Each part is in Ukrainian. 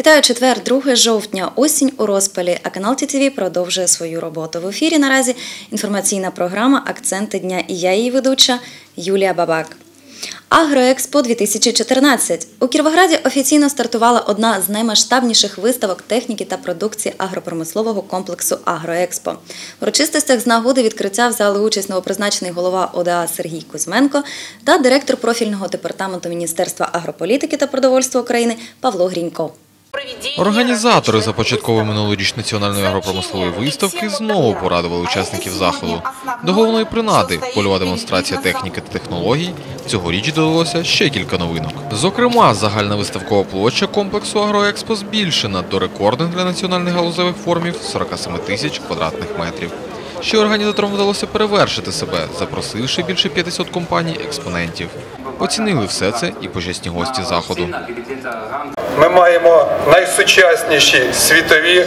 Вітаю четвер, 2 жовтня, осінь у розпалі. А канал ТТВ продовжує свою роботу. В ефірі наразі інформаційна програма Акценти дня і я її ведуча Юлія Бабак. Агроекспо 2014 у Кіровограді офіційно стартувала одна з наймасштабніших виставок техніки та продукції агропромислового комплексу Агроекспо. В урочистостях з нагоди відкриття взяли участь новопризначений голова ОДА Сергій Кузьменко та директор профільного департаменту Міністерства агрополітики та продовольства України Павло Грінько. Організатори започаткової минулоріч національної агропромислової виставки знову порадували учасників заходу. До головної принади польова демонстрація техніки та технологій. Цьогоріч додалося ще кілька новинок. Зокрема, загальна виставкова площа комплексу Агроекспо збільшена до рекордних для національних галузевих форумів 47 тисяч квадратних метрів. Ще організаторам вдалося перевершити себе, запросивши більше 500 компаній експонентів. Оцінили все це і почесні гості заходу. Ми маємо найсучасніші світові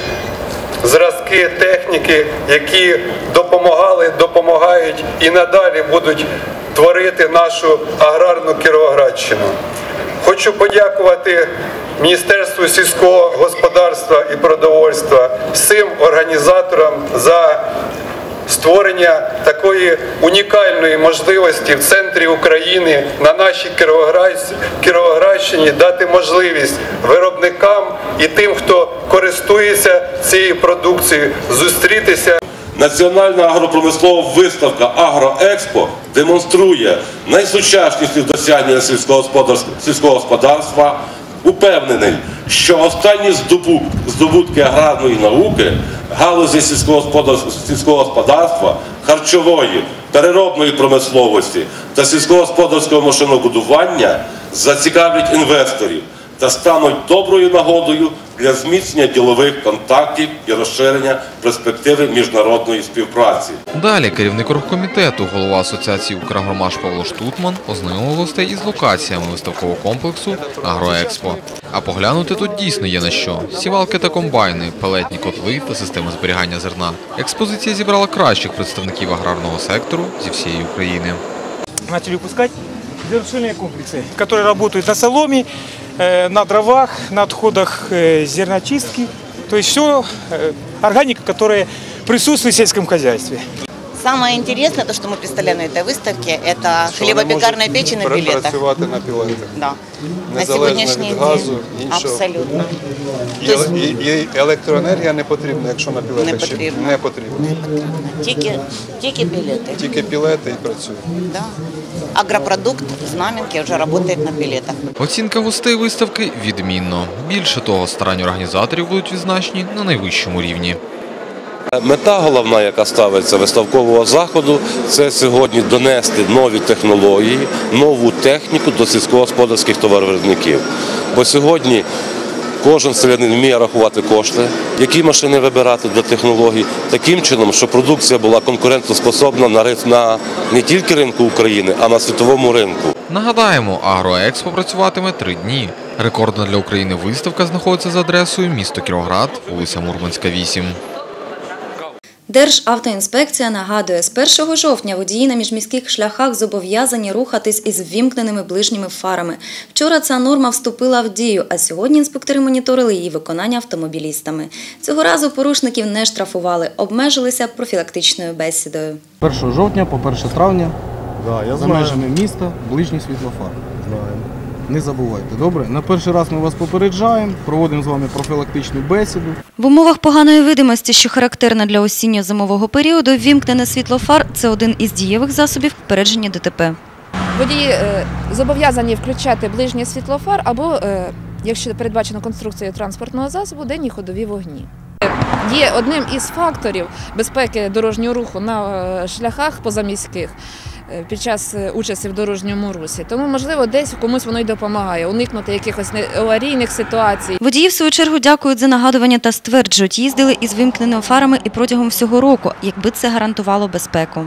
зразки техніки, які допомагали, допомагають і надалі будуть творити нашу аграрну Кіровоградщину. Хочу подякувати Міністерству сільського господарства і продовольства всім організаторам за створення такої унікальної можливості в центрі України на нашій Кіровоградщині дати можливість виробникам і тим, хто користується цією продукцією, зустрітися Національна агропромислова виставка Агроекспо демонструє найсучасніші досягнення сільського господарства. Упевнений, що останні здобу- здобутки аграрної науки, галузі сільського господарства, харчової, переробної промисловості та сільськогосподарського машинобудування зацікавлять інвесторів та стануть доброю нагодою для зміцнення ділових контактів і розширення перспективи міжнародної співпраці. Далі керівник оргкомітету, голова асоціації «Украгромаш» Павло Штутман ознайомив гостей із локаціями виставкового комплексу «Агроекспо». А поглянути тут дійсно є на що. Сівалки та комбайни, пелетні котли та системи зберігання зерна. Експозиція зібрала кращих представників аграрного сектору зі всієї України. начали выпускать завершенные комплексы, которые работают на соломе, э, на дровах, на отходах э, зерночистки. То есть все органика, которая присутствует в сельском хозяйстве. Самое интересное, то, что мы представляем на этой выставке, это хлебопекарная печь на билетах. працювати на пілетах. Да. На Незалежно сегодняшний від день газу, іншого. абсолютно. І, То есть і, і електроенергія не потрібна, якщо на пілетах Не ще потрібно. не потрібно. тики, тики билеты. Тільки пілети і працює. Да. Агропродукт Знаменки уже работает на билетах. Оцінка гостей виставки відмінно. Більше того, старання організаторів будуть відзначені на найвищому рівні. Мета головна, яка ставиться виставкового заходу, це сьогодні донести нові технології, нову техніку до сільськогосподарських товаровиробників. Бо сьогодні кожен селянин вміє рахувати кошти, які машини вибирати для технологій, таким чином, щоб продукція була конкурентоспособна на, не тільки ринку України, а на світовому ринку. Нагадаємо, Агроекспо працюватиме три дні. Рекордна для України виставка знаходиться за адресою місто Кіровоград, вулиця Мурманська, 8. Державтоінспекція нагадує, з 1 жовтня водії на міжміських шляхах зобов'язані рухатись із ввімкненими ближніми фарами. Вчора ця норма вступила в дію, а сьогодні інспектори моніторили її виконання автомобілістами. Цього разу порушників не штрафували, обмежилися профілактичною бесідою. 1 жовтня по 1 травня Да, я за межами міста ближній світлофар. Не забувайте, добре? На перший раз ми вас попереджаємо, проводимо з вами профілактичну бесіду. В умовах поганої видимості, що характерна для осінньо-зимового періоду, ввімкнене світло фар – це один із дієвих засобів попередження ДТП. Водії е, зобов'язані включати ближнє світло фар або, е, якщо передбачено конструкцією транспортного засобу, денні ходові вогні. Е, Є одним із факторів безпеки дорожнього руху на е, шляхах позаміських під час е, участі в дорожньому русі. Тому, можливо, десь комусь воно й допомагає уникнути якихось не- аварійних ситуацій. Водії, в свою чергу, дякують за нагадування та стверджують, їздили із вимкненими фарами і протягом всього року, якби це гарантувало безпеку.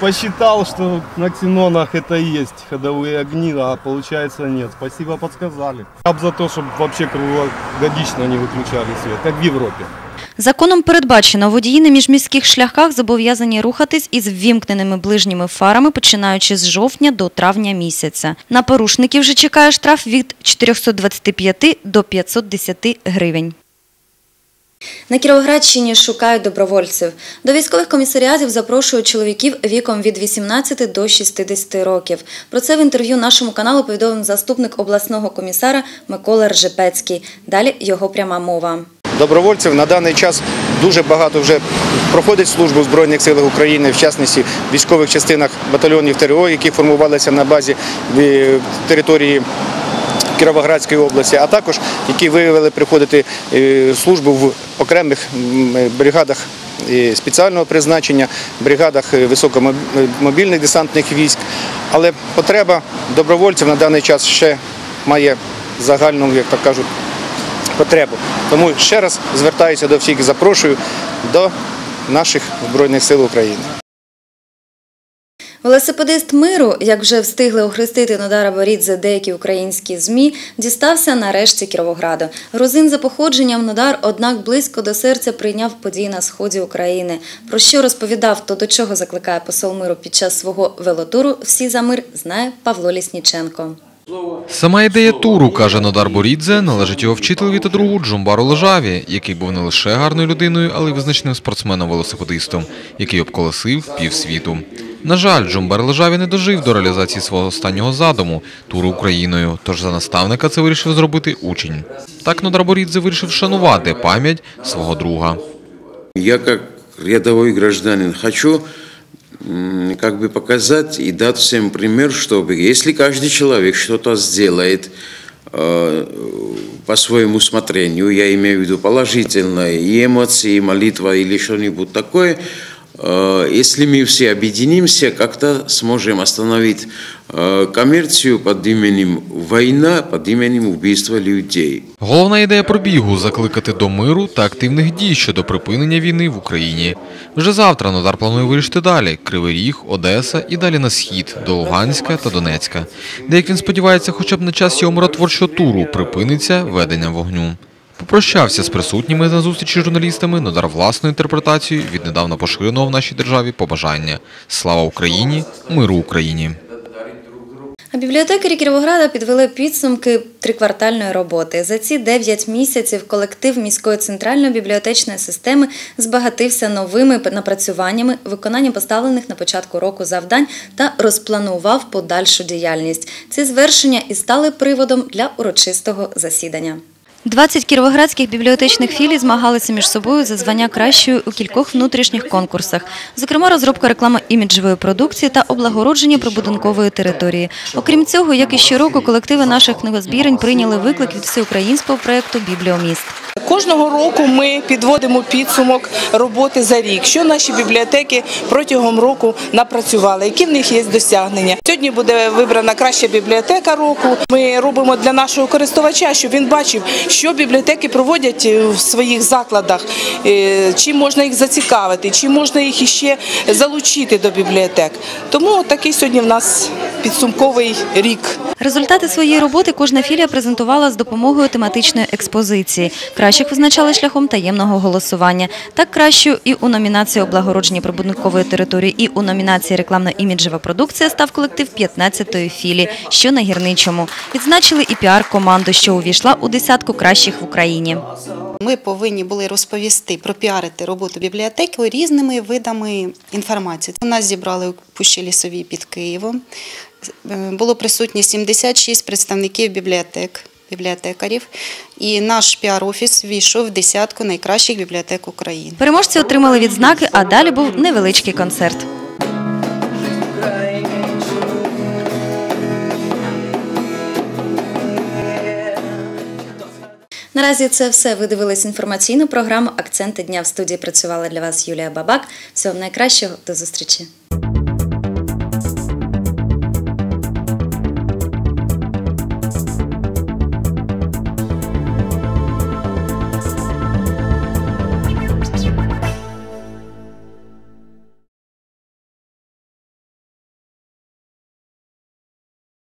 Посчитал, что на ксенонах это есть ходовые огни, а получается нет. Спасибо, подсказали. Я б за то, чтобы вообще круглогодично не выключали свет, как в Европе. Законом передбачено, водії на міжміських шляхах зобов'язані рухатись із ввімкненими ближніми фарами, починаючи з жовтня до травня місяця. На порушників вже чекає штраф від 425 до 510 гривень. На Кіровоградщині шукають добровольців. До військових комісаріатів запрошують чоловіків віком від 18 до 60 років. Про це в інтерв'ю нашому каналу повідомив заступник обласного комісара Микола Ржепецький. Далі його пряма мова. Добровольців на даний час дуже багато вже проходить службу в Збройних силах України, в частності в військових частинах батальйонів ТРО, які формувалися на базі е, території Кіровоградської області, а також які виявили приходити е, службу в окремих е, бригадах спеціального призначення, бригадах високомобільних десантних військ. Але потреба добровольців на даний час ще має загальну, як так кажуть, потребу. Тому ще раз звертаюся до всіх запрошую до наших Збройних сил України. Велосипедист миру, як вже встигли охрестити Нодара Борідзе деякі українські ЗМІ, дістався нарешті Кіровограду. Грузин за походженням Нодар, однак близько до серця прийняв події на сході України. Про що розповідав, то до чого закликає посол миру під час свого велотуру, всі за мир знає Павло Лісніченко. Сама ідея туру, каже Нодар Борідзе, належить його вчителеві та другу Джумбару Лежаві, який був не лише гарною людиною, але й визначним спортсменом-велосипедистом, який обколесив півсвіту. На жаль, Джумбар Лежаві не дожив до реалізації свого останнього задуму – туру Україною, тож за наставника це вирішив зробити учень. Так Нодар Борідзе вирішив шанувати пам'ять свого друга. Я как рядовой гражданин хочу как бы показать и дать всем пример, чтобы если каждый человек что-то сделает э, по своему усмотрению, я имею в виду положительное, и эмоции, и молитва или что-нибудь такое, если мы все объединимся, как-то сможем остановить э, коммерцию под именем война, под именем убийства людей. Головна ідея пробігу – закликати до миру та активних дій щодо припинення війни в Україні. Вже завтра Нодар планує вирішити далі – Кривий Ріг, Одеса і далі на схід – до Луганська та Донецька, де, як він сподівається, хоча б на час його миротворчого туру припиниться ведення вогню. Попрощався з присутніми на зустрічі з журналістами, Нодар власною інтерпретацією від недавно поширеного в нашій державі побажання «Слава Україні! Миру Україні!». А бібліотекарі Кіровограда підвели підсумки триквартальної роботи. За ці 9 місяців колектив міської центральної бібліотечної системи збагатився новими напрацюваннями, виконанням поставлених на початку року завдань та розпланував подальшу діяльність. Ці звершення і стали приводом для урочистого засідання. 20 кіровоградських бібліотечних філій змагалися між собою за звання кращої у кількох внутрішніх конкурсах, зокрема розробка реклами іміджевої продукції та облагородження прибудинкової території. Окрім цього, як і щороку, колективи наших книгозбірень прийняли виклик від всеукраїнського проєкту Бібліоміст. Кожного року ми підводимо підсумок роботи за рік, що наші бібліотеки протягом року напрацювали, які в них є досягнення. Сьогодні буде вибрана краща бібліотека року. Ми робимо для нашого користувача, щоб він бачив, що бібліотеки проводять в своїх закладах, е, чим можна їх зацікавити, чим можна їх іще залучити до бібліотек. Тому такий сьогодні в нас підсумковий рік. Результати своєї роботи кожна філія презентувала з допомогою тематичної експозиції. Кращих визначали шляхом таємного голосування. Так кращою і у номінації облагородження прибудинкової території, і у номінації рекламно-іміджева продукція став колектив 15-ї філії, що на гірничому. Відзначили і піар-команду, що увійшла у десятку кращих в Україні. Ми повинні були розповісти, пропіарити роботу бібліотеки різними видами інформації. У нас зібрали у Пущі Лісовій під Києвом. Е, Було присутні 76 представників бібліотек, бібліотекарів, і наш піар-офіс війшов в десятку найкращих бібліотек України. Переможці отримали відзнаки, а далі був невеличкий концерт. Наразі це все. Ви дивились інформаційну програму Акценти дня в студії працювала для вас Юлія Бабак. Всього найкращого до зустрічі.